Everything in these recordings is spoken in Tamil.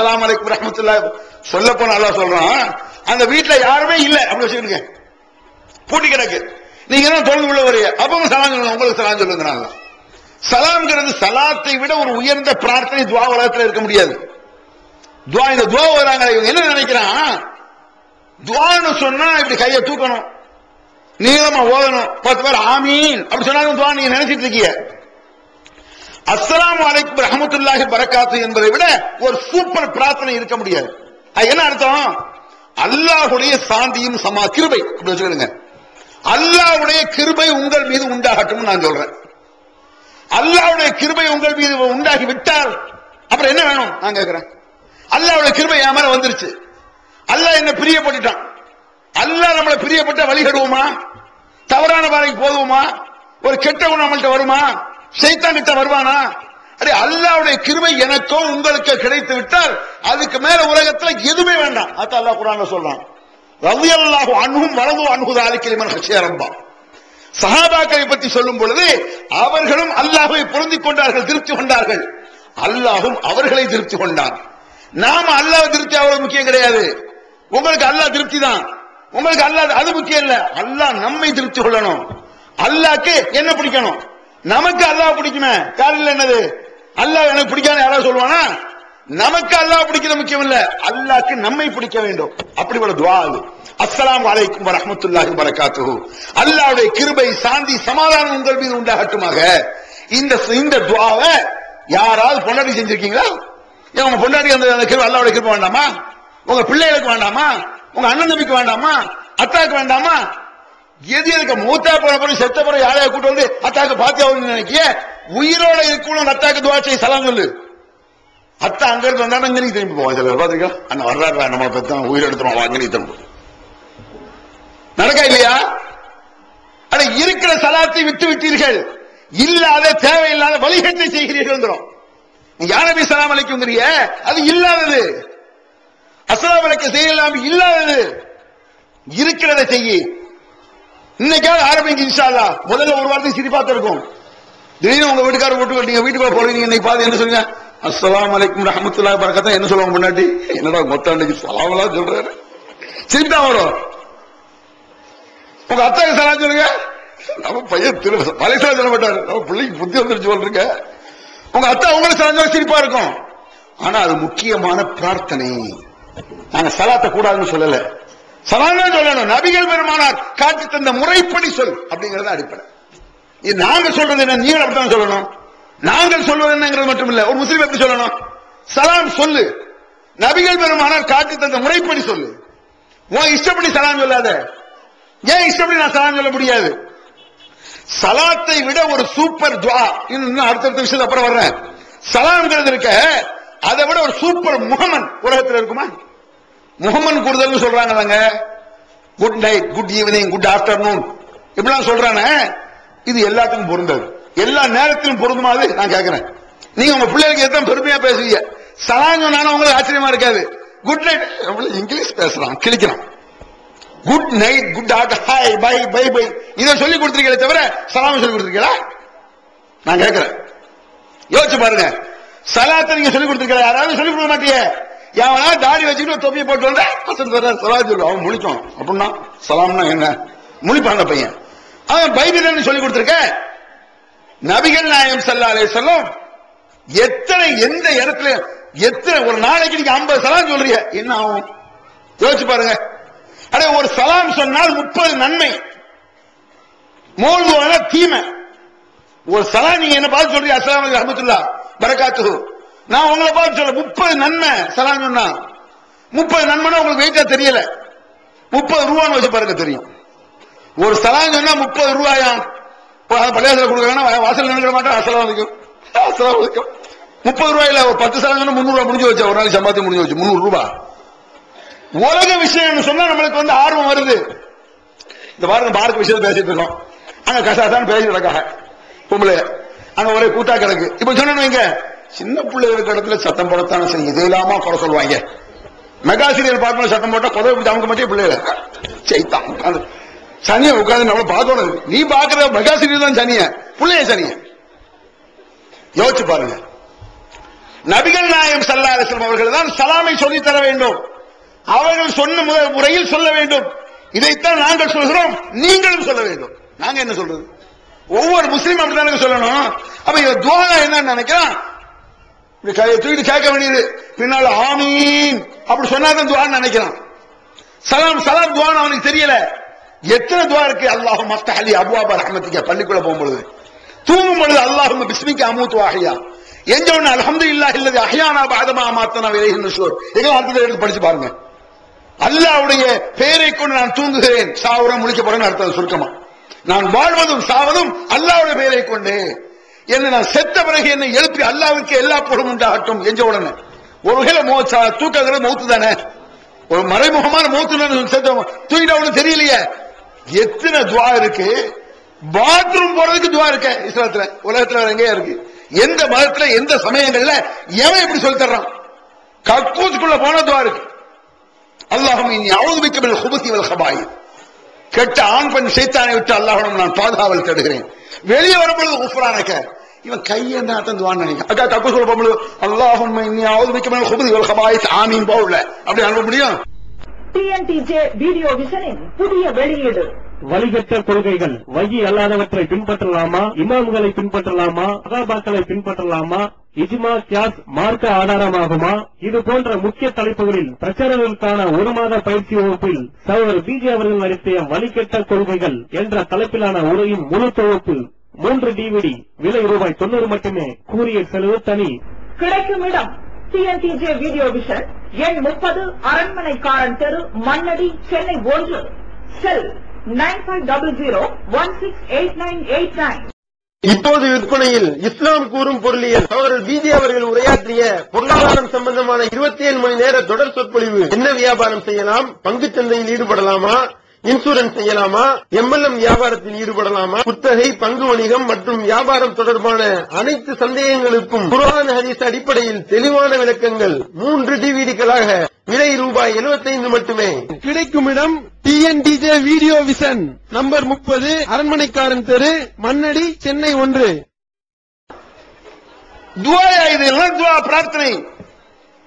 அஸ்லாம் அலைக்கும் ரஹ்மத்துல்லாஹி சொல்ல போன அல்லா சொல்றான் அந்த வீட்டுல யாருமே இல்ல அப்படி வச்சுக்கிடுங்க பூட்டி கிடக்கு. நீங்க என்ன தொழுது உள்ள வரீங்க? அப்பவும் சலாம் சொல்லுங்க உங்களுக்கு சலாம் சொல்லுங்கிறாங்க. சலாம்ங்கிறது சலாத்தை விட ஒரு உயர்ந்த பிரார்த்தனை துவா உலகத்துல இருக்க முடியாது. துவா இந்த துவா வராங்க இவங்க என்ன நினைக்கிறான்? துவான்னு சொன்னா இப்படி கையை தூக்கணும் நீளமா ஓதணும் பத்து பேர் ஆமீன். அப்படி சொன்னாலும் துவா நீங்க நினைச்சிட்டு இருக்கீங்க. அஸ்லாம் அலைக்கும் ரஹமத்துல்லாஹி பரக்காத்து என்பதை விட ஒரு சூப்பர் பிரார்த்தனை இருக்க முடியாது. அது என்ன அர்த்தம்? அல்லாஹ்வுடைய சாந்தியும் சமா கிருபை. அப்படி வச்சுக்கிடுங்க அல்லாஹ்வுடைய கிருபை உங்கள் மீது உண்டாகட்டும் நான் சொல்றேன். அல்லாஹ்வுடைய கிருபை உங்கள் மீது உண்டாகி விட்டால் அப்புறம் என்ன வேணும்? நான் கேட்கிறேன் அல்லாவுடைய கிருபை என் மேல வந்துருச்சு. அல்லாஹ் என்ன பிரியப்பட்டுட்டான். அல்லாஹ் நம்மளை பிரியப்பட்ட வழிகடுவோமா தவறான பாதைக்கு போதுவோமா ஒரு கெட்ட குணம் நம்மள்கிட்ட வருமா? சைத்தான் வருவானா? அடே அல்லாவுடைய கிருமை எனக்கோ உங்களுக்கு கிடைத்து விட்டால் அதுக்கு மேல உலகத்துல எதுவுமே வேண்டாம். அத்த அல்லாஹ் குர்ஆன்ல சொல்றான். ரலியல்லாஹு அன்ஹும் வலது அன்ஹு தாலிக லிமன் ஹஷிய சஹாபாக்களை பற்றி சொல்லும் பொழுது அவர்களும் அல்லாஹை பொருந்தி கொண்டார்கள் திருப்தி கொண்டார்கள். அல்லாஹும் அவர்களை திருப்தி கொண்டான். நாம அல்லாஹ் திருப்தி அவ்வளவு முக்கியம் கிடையாது. உங்களுக்கு அல்லாஹ் திருப்தி தான் உங்களுக்கு அல்லாஹ் அது முக்கியம் இல்ல. அல்லாஹ் நம்மை திருப்தி கொள்ளணும். அல்லாக்கு என்ன பிடிக்கணும்? நமக்கு அல்லாஹ் பிடிக்குமே. காலையில் என்னது? அல்லாஹ் எனக்கு பிடிக்காது யாராவது சொல்லுவானா? நமக்கு அல்லாஹ் பிடிக்கிறது முக்கியம் இல்ல. அல்லாக்கு நம்மை பிடிக்க வேண்டும். அப்படி ஒரு துவா அது. அஸ்லாம் அலைக்கும் வரமத்துல்லாஹி வரகாத்து அல்லாவுடைய கிருபை சாந்தி சமாதானம் உங்கள் மீது உண்டாகட்டுமாக. இந்த இந்த துவாவை யாராவது பொண்டாடி செஞ்சிருக்கீங்களா? ஏன் உங்க பொண்டாடி அந்த அந்த கிருபை அல்லாவுடைய கிருபை வேண்டாமா? உங்க பிள்ளைகளுக்கு வேண்டாமா? உங்க அண்ணன் தம்பிக்கு வேண்டாமா? அத்தாக்கு வேண்டாமா? எது எதுக்கு மூத்தா போன பிறகு செத்த பிறகு யாரையா கூட்டு வந்து அத்தாக்கு பாத்தியா நினைக்கிய உயிரோட இருக்கணும் அத்தாக்கு துவா செய்ய சலாம் சொல்லு. அத்தா அங்க இருந்து வந்தா அங்க திரும்பி போவான். சிலர் பாத்துருக்கா? அண்ணன் வர்றாரு நம்ம பத்தி உயிர் எடுத்துருவோம் அங்க திரும்ப. நடக்கா இல்லையா? அட இருக்கிற சலாத்தை விட்டு விட்டீர்கள். இல்லாத தேவையில்லாத வழிகட்டை செய்கிறீர்கள் யானபி சலாம் அலைக்குங்கிறிய அது இல்லாதது. அஸ்லாம் அலைக்க செய்யலாம் இல்லாதது. இருக்கிறத செய்யி. இன்னைக்காவது ஆரம்பிங்க இன்ஷால்லா முதல்ல ஒரு வாரத்துக்கு சிரிப்பா தான் இருக்கும் திடீர்னு உங்க வீட்டுக்கார போட்டு நீங்க வீட்டுக்குள்ள போறீங்க இன்னைக்கு பாதி என்ன சொல்லுங்க அஸ்லாம் அலைக்கும் ரஹமத்துல்லா பறக்கத்தான் என்ன சொல்லுவாங்க முன்னாடி? என்னடா மொத்த அன்னைக்கு சலாமலாம் சொல்றாரு? சிரிப்பு தான் வரும். உங்க அத்தாக்கு சலா சொல்லுங்க. நம்ம பையன் திரு மலைசலா சொல்ல மாட்டாரு நம்ம பிள்ளைக்கு புத்தி வந்துருச்சு சொல்றீங்க உங்க அத்தா உங்களை சலாஞ்சா சிரிப்பா இருக்கும். ஆனா அது முக்கியமான பிரார்த்தனை. நாங்க சலாத்த கூடாதுன்னு சொல்லலை. சலாம் சொல்லணும். நபிகள் பெருமானார் காட்டி தந்த முறைப்படி சொல் அப்படிங்கறது அடிப்படை. இது நாங்க சொல்றது என்ன? நீங்கள் அப்படித்தான் சொல்லணும். நாங்கள் சொல்வது என்னங்கிறது மட்டும் இல்ல ஒரு முஸ்லீம் எப்படி சொல்லணும்? சலாம் சொல்லு. நபிகள் பெருமானார் காட்டி தந்த முறைப்படி சொல்லு. உன் இஷ்டப்படி சலாம் சொல்லாத. ஏன் இஷ்டப்படி நான் சலாம் சொல்ல முடியாது? சலாத்தை விட ஒரு சூப்பர் துவா. இன்னும் அடுத்தடுத்த விஷயத்து அப்புறம் வர்றேன். சலாம்ங்கிறது இருக்க அதை விட ஒரு சூப்பர் முகமன் உலகத்தில் இருக்குமா? முகமன் கூடுதல் சொல்றாங்க good night good evening good afternoon இப்படிலாம் சொல்றானே. இது எல்லாத்துக்கும் பொருந்தது. எல்லா நேரத்திலும் பொருந்துமா அது? நான் கேட்கிறேன் நீங்க உங்க பிள்ளைகளுக்கு எத்தனை பெருமையா பேசுவீங்க சலாங் சொன்னாலும் உங்களுக்கு ஆச்சரியமா இருக்காது. குட் நைட் இங்கிலீஷ் பேசுறான் கிழிக்கிறான். குட் நைட் குட் ஆட் ஹாய் பை பை பை இதை சொல்லி கொடுத்துருக்கீங்களே தவிர சலாம் சொல்லி கொடுத்துருக்கீங்களா? நான் கேட்கிறேன் யோசிச்சு பாருங்க. சலாத்தை நீங்க சொல்லி கொடுத்துருக்கீங்களா? யாராவது சொல்லி கொடுக்க மாட்டியே. எவனா தாடி வச்சுக்கிட்டு ஒரு தொப்பியை போட்டு வந்தா அசன் வர்ற சலா சொல்லு அவன் முழிச்சான் அப்படின்னா சலாம்னா என்ன? முழிப்பான் பையன். அவன் பைபிள் சொல்லி கொடுத்துருக்க? நபிகள் நாயம் சல்லா அலே சொல்லும் எத்தனை எந்த இடத்துல எத்தனை ஒரு நாளைக்கு நீங்க ஐம்பது சலாம் சொல்றீங்க என்ன ஆகும்? யோசிச்சு பாருங்க. அடே ஒரு சலாம் சொன்னால் முப்பது நன்மை. மூழ்குவான தீமை. ஒரு சலாம் நீங்க என்ன பார்த்து சொல்றீங்க? அஸ்லாம் ரஹமத்துல்லா பரகாத்து நான் உங்களை பார்த்து சொல்ல முப்பது நன்மை சலான் சொன்னா. முப்பது நன்மைனா உங்களுக்கு வெயிட்டா தெரியல. முப்பது ரூபான்னு வச்சு பாருங்க தெரியும். ஒரு சலான் சொன்னா முப்பது ரூபாயா? பள்ளியாசல கொடுக்கறாங்கன்னா வாசல் நினைக்கிற மாட்டேன் அசலாம் வைக்கும் அசலாம் வைக்கும் முப்பது ரூபாயில ஒரு பத்து சலான் சொன்னா முந்நூறு ரூபாய் முடிஞ்சு வச்சு ஒரு நாளைக்கு சம்பாத்தி முடிஞ்சு வச்சு முந்நூறு ரூபாய் உலக விஷயம் சொன்னா நம்மளுக்கு வந்து ஆர்வம் வருது. இந்த வாரம் பாரத விஷயத்தை பேசிட்டு இருக்கோம். அங்க கசாசான்னு பேசி கிடக்காக பொம்பளை அங்க ஒரே கூட்டா கிடக்கு. இப்ப சொன்னு வைங்க. சின்ன பிள்ளை இருக்க இடத்துல சத்தம் போடத்தானே சரி இது இல்லாம குறை சொல்லுவாங்க. மெகா சீரியல் பார்க்கணும் சத்தம் போட்டா குறை பிடிச்சி அவங்க மட்டும் பிள்ளைல செய்தான் சனியை உட்காந்து நம்மள பார்க்கணும். நீ பாக்குற மெகா சீரியல் தான் சனிய. பிள்ளைய சனிய. யோசிச்சு பாருங்க. நபிகள் நாயம் சல்லா அலிஸ்லாம் அவர்கள் தான் சலாமை சொல்லித் தர வேண்டும். அவர்கள் சொன்ன முதல் முறையில் சொல்ல வேண்டும். இதைத்தான் நாங்கள் சொல்கிறோம். நீங்களும் சொல்ல வேண்டும். நாங்க என்ன சொல்றது? ஒவ்வொரு முஸ்லீம் அப்படித்தானே சொல்லணும்? அப்ப இந்த துவா என்ன நினைக்கிறான். தூக்கிட்டு கேட்க வேண்டியது. பின்னால ஆமீன். அப்படி சொன்னாதான் துவான்னு நினைக்கிறான். சலாம் சலாம் துவான் அவனுக்கு தெரியல. எத்தனை துவா இருக்கு? அல்லாஹ் மஃப்தஹலி அபுவாபா ரஹமத்திக்க பள்ளிக்குள்ள போகும்பொழுது. தூங்கும் பொழுது அல்லாஹும் பிஸ்மிக்கு அமூத்து அஹ்யா எங்க ஒண்ணு அல்ஹம்துலில்லாஹ் இல்லது அஹியானா பாதமா மாத்தனா இலைஹி நுஷூர் எங்க அர்த்தத்தை எடுத்து படிச்சு பாருங்க. அல்லாஹ்வுடைய பெயரை கொண்டு நான் தூங்குகிறேன். சாவுரம் முழிக்க போறேன்னு அர்த்தம் சுருக்கமா. நான் வாழ்வதும் சாவதும் அல்லாவுடைய பெயரை கொண்டு. என்ன நான் செத்த பிறகு என்னை எழுப்பி அல்லாவுக்கு எல்லா பொருளும் உண்டாகட்டும் எஞ்ச உடனே. ஒரு வகையில மோச்சா தூக்கங்கிறது மௌத்து தானே? ஒரு மறைமுகமான மௌத்து செத்த தூக்கிட்ட ஒண்ணு தெரியலையே. எத்தனை துவா இருக்கு? பாத்ரூம் போறதுக்கு துவா இருக்க இஸ்லாத்துல. உலகத்துல எங்கேயா இருக்கு. எந்த மதத்துல எந்த சமயங்கள்ல எவன் எப்படி சொல்லி தர்றான்? கக்கூத்துக்குள்ள போன துவா இருக்கு. அல்லாஹும் இனி அவுதுபிக்க மில் குபத்தி வல் ஹபாயி. கெட்ட ஆண் பெண் சைத்தானை விட்டு அல்லாஹனும் நான் பாதுகாவல் தேடுகிறேன் வெளியே வரும்பொழுது உஃப்ரானக்க இவன் கையென்ன துவான்னு நினைக்கிறான். அக்கா கக்கூசுக்குள்ள போகும்போது அல்லாஹும் ஆமீன் போகல அப்படி அனுப்ப முடியும்? டிஎன்டிஜே வீடியோ விஷனின் புதிய வெளியீடு. வழிகட்ட கொள்கைகள் வகி அல்லாதவற்றை பின்பற்றலாமா? இமாம்களை பின்பற்றலாமா? சகாபாக்களை பின்பற்றலாமா? இஜ்மா கியாஸ் மார்க்க ஆதாரமாகுமா? இது போன்ற முக்கிய தலைப்புகளில் பிரச்சாரங்களுக்கான ஒரு மாத பயிற்சி வகுப்பில் சகோதரர் பிஜே அவர்கள் நடத்திய வழிகட்ட கொள்கைகள் என்ற தலைப்பிலான உரையின் முழு தொகுப்பு மூன்று டிவிடி விலை ரூபாய் தொண்ணூறு மட்டுமே கூறிய செலவு தனி. கிடைக்கும் இடம் டிஎன்டிஜே வீடியோ விஷன் எண் முப்பது அரண்மனைக்காரன் தெரு மண்ணடி சென்னை ஒன்று. Cell nine five double zero one six eight nine eight nine இப்போது விற்பனையில் இஸ்லாம் கூறும் பொருளியல் சகோதரர் பிஜே அவர்கள் உரையாற்றிய பொருளாதாரம் சம்பந்தமான இருபத்தி ஏழு மணி நேர தொடர் சொற்பொழிவு. என்ன வியாபாரம் செய்யலாம்? பங்குச் சந்தையில் ஈடுபடலாமா? இன்சூரன்ஸ் செய்யலாமா? எம்எல்எம் வியாபாரத்தில் ஈடுபடலாமா? குத்தகை பங்கு வணிகம் மற்றும் வியாபாரம் தொடர்பான அனைத்து சந்தேகங்களுக்கும் குர்ஆன் ஹதீஸ் அடிப்படையில் தெளிவான விளக்கங்கள். மூன்று டிவிடிகளாக விலை ரூபாய் 75 மட்டுமே. கிடைக்கும் இடம் டிஎன்டிஜே வீடியோ விசன் நம்பர் முப்பது அரண்மனைக்காரன் தெரு மண்ணடி சென்னை ஒன்று. துவாயா இது துவா பிரார்த்தனை.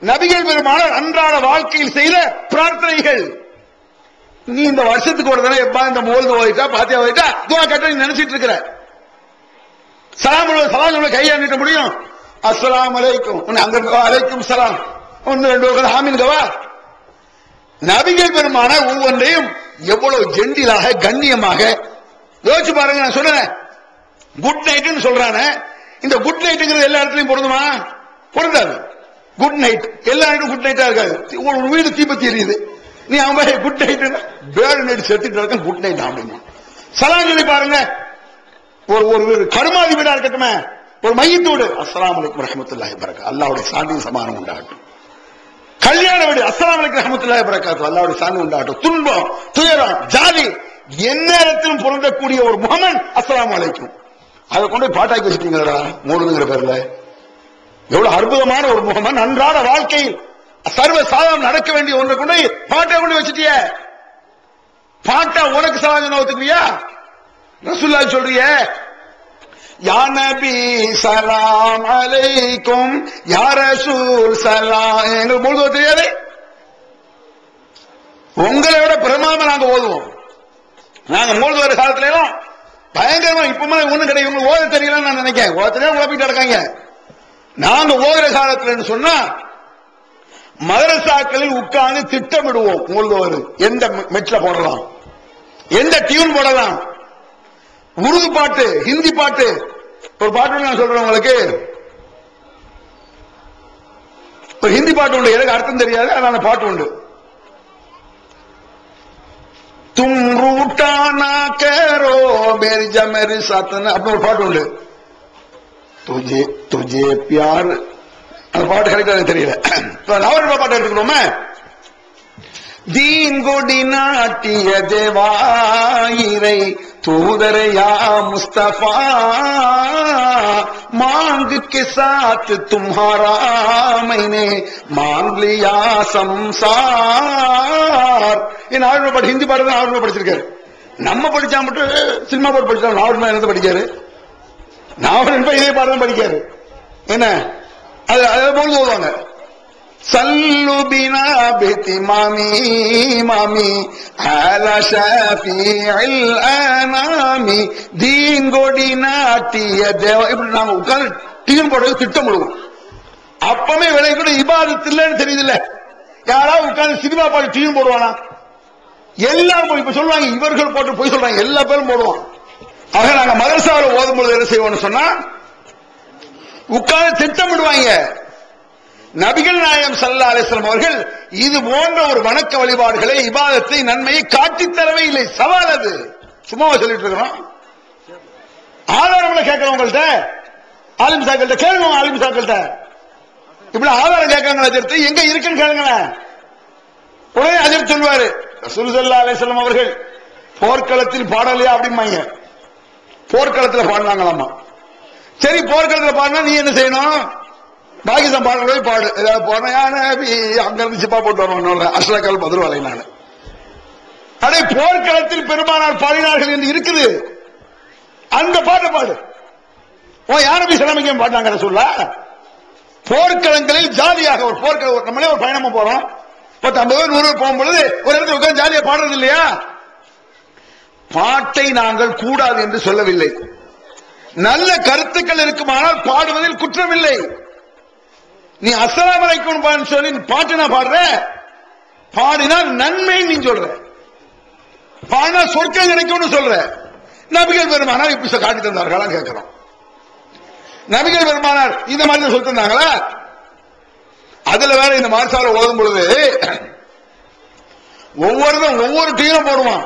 நபிகள் பெருமானார் அன்றாட வாழ்க்கையில் செய்த பிரார்த்தனைகள். நீ இந்த வருஷத்துக்கு ஒரு தடவை எப்பா இந்த மோல்து ஓதிட்டா பாத்தியா ஓதிட்டா துவா கட்ட நீ நினைச்சிட்டு இருக்கிற. சலாம் சலாம் சொல்ல கையா முடியும். அஸ்லாம் அலைக்கும். அங்க இருக்கவா? அலைக்கும் சலாம். ஒன்னு ரெண்டு ஒரு ஹாமின்கவா நபிகள் பெருமான ஒவ்வொன்றையும் எவ்வளவு ஜெண்டிலாக கண்ணியமாக யோசிச்சு பாருங்க நான் சொல்றேன். குட் நைட்னு சொல்றானே. இந்த குட் நைட்ங்கிறது எல்லா இடத்துலயும் பொருந்துமா? பொருந்தாது. குட் நைட் எல்லா இடமும் குட் நைட்டா இருக்காது. உங்களுக்கு ஒரு வீடு தீபத்தி எரியுது. நீ அவன் குட் நைட் பேடு நைட் செத்துட்டு இருக்க குட் நைட் அப்படிமா சலாம் சொல்லி பாருங்க. ஒரு ஒரு வீடு கருமாதி வீடா இருக்கட்டுமே. ஒரு மையத்தோடு அஸ்லாம் அலைக்கும் ரஹமத்துல்லாஹி பரக்கா அல்லாவுடைய சாந்தி சமானம் உண்டாகட்டும். கல்யாண வீடு அஸ்லாம் அலைக்கும் ரஹமத்துல்லாஹி பரக்காத்து அல்லாவுடைய சாந்தி உண்டாகட்டும். துன்பம் துயரம் ஜாதி எந்நேரத்திலும் பொருந்தக்கூடிய ஒரு முகமன் அஸ்லாம் அலைக்கும். அதை கொண்டு போய் பாட்டாக்கி வச்சுட்டீங்களா மூணுங்கிற பேர்ல. எவ்வளவு அற்புதமான ஒரு முகமன் அன்றாட வாழ்க்கையில். சர்வ சாதம் நடக்க வேண்டிய ஒன்றை கொண்டு பாட்டை கொண்டு வச்சுட்டிய. பாட்டா உனக்கு சாதம் ஒத்துக்குவியா? ரசுல்லா சொல்றிய யானபி சலாம் அலைக்கும் யார ரசூல் சலாம் எங்களுக்கு பொழுது தெரியாது. உங்களை விட பிரமாம நாங்க ஓதுவோம். நாங்க மூழ்கு வர காலத்துல எல்லாம் பயங்கரமா இப்பமா ஒண்ணும் கிடையாது. உங்களுக்கு ஓத தெரியலன்னு நான் நினைக்கிறேன். ஓத தெரியாம குழப்பிட்டு கிடக்காங்க. நாங்க ஓதுற காலத்துல சொன்னா மதரசாக்களில் உட்கார்ந்து திட்டமிடுவோம். உங்களுக்கு எந்த மெட்ல போடலாம்? எந்த டியூன் போடலாம்? உருது பாட்டு ஹிந்தி பாட்டு. ஒரு பாட்டு நான் சொல்றேன் உங்களுக்கு. ஒரு ஹிந்தி பாட்டு உண்டு. எனக்கு அர்த்தம் தெரியாது ஆனா பாட்டு உண்டு. தும் ரூட்டானா கேரோ மேரி ஜா மேரி சாத்தன அப்படின்னு ஒரு பாட்டு உண்டு. துஜே துஜே பியார் அந்த பாட்டு கரெக்டா எனக்கு தெரியல இப்ப நவரண்ட பாட்டு எடுத்துக்கணுமே தீன் கொடி நாட்டிய தேவாயிரை தூதரையா முஸ்தபா मांग के साथ तुम्हारा मैंने मांग लिया संसार என் ஆளுநர் பாட்டு ஹிந்தி பாட்டு தான் ஆளுநர் படிச்சிருக்காரு நம்ம படிச்சா மட்டும் சினிமா பாட்டு படிச்சா ஆளுநர் என்ன படிக்காரு நாவல் இதே பாடம் படிக்காரு என்ன அது அதே ஓதுவாங்க சல்லு பினா பிதி மாமி மாமி அலா ஷாஃபிஇல் அனாமி தீன் நாட்டிய தேவ இப்படி நாங்க உட்கார்ந்து டீம் போடுறது திட்டம் போடுவோம். அப்பமே விலை கூட இபாதத்து இல்லைன்னு தெரியுதுல்ல. யாராவது உட்கார்ந்து சினிமா பாட்டு டீம் போடுவானா? எல்லாரும் போய் இப்ப சொல்லுவாங்க இவர்கள் போட்டு போய் சொல்றாங்க. எல்லா பேரும் போடுவான். ஆக நாங்க மதரசாவில் ஓதும்போது என்ன செய்வோம்னு சொன்னா உட்கார்ந்து திட்டமிடுவாங்க. நபிகள் நாயகம் சல்லா அலிஸ்லாம் அவர்கள் இது போன்ற ஒரு வணக்க வழிபாடுகளை இபாதத்தை நன்மையை காட்டித் தரவே இல்லை. சவால் அது. சும்மாவா சொல்லிட்டு இருக்கிறோம். ஆதாரங்களை கேட்கிறோம் உங்கள்ட்ட ஆலிம் சாக்கள்கிட்ட கேளுங்க ஆலிம் சாக்கள்கிட்ட இப்படி ஆதாரம் கேட்கறாங்க அதிர்த்து எங்க இருக்குன்னு கேளுங்களேன் உடனே அதிர் சொல்வாரு சுல்சல்லா அலிஸ்லாம் அவர்கள் போர்க்களத்தில் பாடலையா அப்படிம்பாங்க. போர்க்களத்தில் பாடினாங்களாமா சரி போர்க்களத்தில் பாடினா நீ என்ன செய்யணும்? பாகிஸ்தான் பாடுற போய் பாடு. ஏதாவது போனா அங்க இருந்து சிப்பா போட்டு வருவாங்க அஸ்லக்கல் பதில் நான். அதே போர்க்களத்தில் பெருமானார் பாடினார்கள் என்று இருக்குது. அந்த பாட்டை பாடு. ஓ யாரபி பாட்டாங்க சொல்ல போர்க்களங்களில் ஜாலியாக ஒரு போர்க்களம் நம்மளே ஒரு பயணமா போறோம். பத்து ஐம்பது பேர் நூறு போகும்பொழுது ஒரு இடத்துல உட்கார்ந்து ஜாலியா பாடுறது இல்லையா? பாட்டை நாங்கள் கூடாது என்று சொல்லவில்லை. நல்ல கருத்துக்கள் இருக்குமானால் பாடுவதில் குற்றமில்லை. நீ அஸ்ஸலாமு அலைக்கும் பான்னு சொல்லி பாட்டு நான் பாடுற. பாடினால் நன்மை நீ சொல்ற. பாடினா சொர்க்கம் கிடைக்கும்னு சொல்ற. நபிகள் பெருமானார் இப்படி காட்டி தந்தார்களா கேட்கிறோம். நபிகள் பெருமானார் இந்த மாதிரி தான் சொல்லி தந்தாங்களா? அதுல வேற இந்த மாசால ஓதும் பொழுது ஒவ்வொருத்தரும் ஒவ்வொரு டீரும் போடுவான்.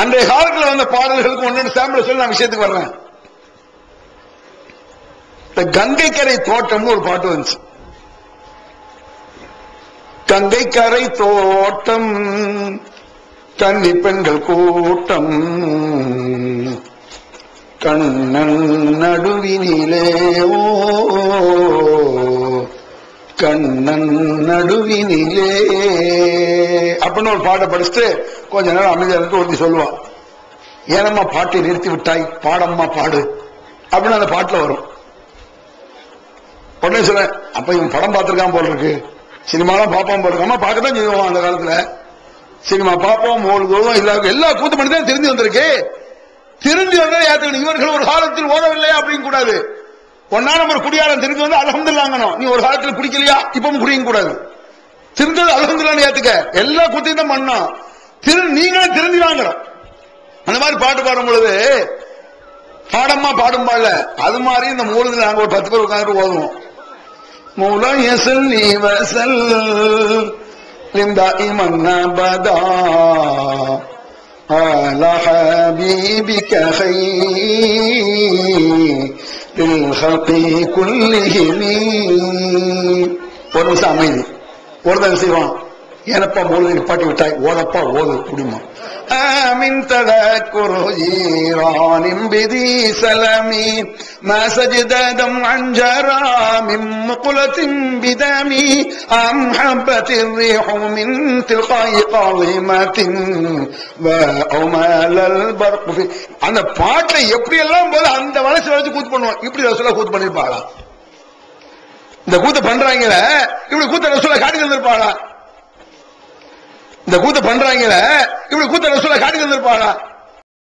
அன்றைய காலத்தில் வந்த பாடல்களுக்கு ஒன்னு சாம்பிள் சொல்லி நான் விஷயத்துக்கு வர்றேன். இந்த கங்கைக்கரை தோட்டம்னு ஒரு பாட்டு வந்துச்சு. கங்கைக்கரை தோட்டம் கன்னி பெண்கள் கூட்டம் கண்ணன் நடுவினிலே ஓ கண்ணன் நடுவினிலே. அப்படின்னு ஒரு பாட்டை படிச்சுட்டு கொஞ்ச நேரம் அமைதியா இருந்து ஒருத்தி சொல்லுவான் ஏனம்மா பாட்டை நிறுத்தி விட்டாய் பாடம்மா பாடு அப்படின்னு அந்த பாட்டுல வரும். உடனே சொல்ல அப்ப இவன் படம் பார்த்திருக்கான் போல் இருக்கு. சினிமாலாம் பார்ப்பான் போல் இருக்காம பார்க்கத்தான் செய்வோம் அந்த காலத்துல. சினிமா பார்ப்போம் ஓடுதோதும் எல்லா எல்லா கூத்து பண்ணி தான் திருந்தி வந்திருக்கு. திருந்தி வந்தா ஏத்துக்கணும் இவர்கள் ஒரு காலத்தில் ஓடவில்லையா அப்படின்னு கூடாது. ஒன்னா நம்ம குடியாரம் திரும்பி வந்து அலமதுல்லாங்கணும் நீ ஒரு காலத்தில் குடிக்கலையா? இப்பவும் குடிக்க கூடாது திருந்தது அலமதுல்லான்னு ஏத்துக்க. எல்லா கூத்தையும் தான் பண்ணோம் திரு நீங்களே திருந்தி வாங்கணும் அந்த மாதிரி பாட்டு பாடும் பொழுது பாடம்மா பாடும் பாடல அது மாதிரி இந்த மூலத்துல நாங்க ஒரு பத்து பேர் உட்காந்து ஓதுவோம் மூலம் எசல் நீ வசல் دائما ابدا على حبيبك خير الخلق كلهم ஒரு நிமிஷம் அமைதி ஒரு தடவை செய்வான் ஏனப்பா மூலதை நிப்பாட்டி விட்டாய் ஓதப்பா ஓது குடிமா من تذكر جيران بذي سلمي ما سجد دمعا جرى من مقلة بدمي أم حبت الريح من تلقاء قاضمة وأمال البرق في அந்த பாட்டை எப்படி எல்லாம் போது அந்த வளர்ச்சி வளர்ச்சி கூத்து பண்ணுவான் இப்படி ரசூலா கூத்து பண்ணிருப்பாளா இந்த கூத்த பண்றாங்கல இப்படி கூத்த ரசூலா காட்டி தந்திருப்பாளா இந்த கூத்த பண்றாங்க இப்படி கூத்த ரசூலா காட்டி தந்திருப்பாளா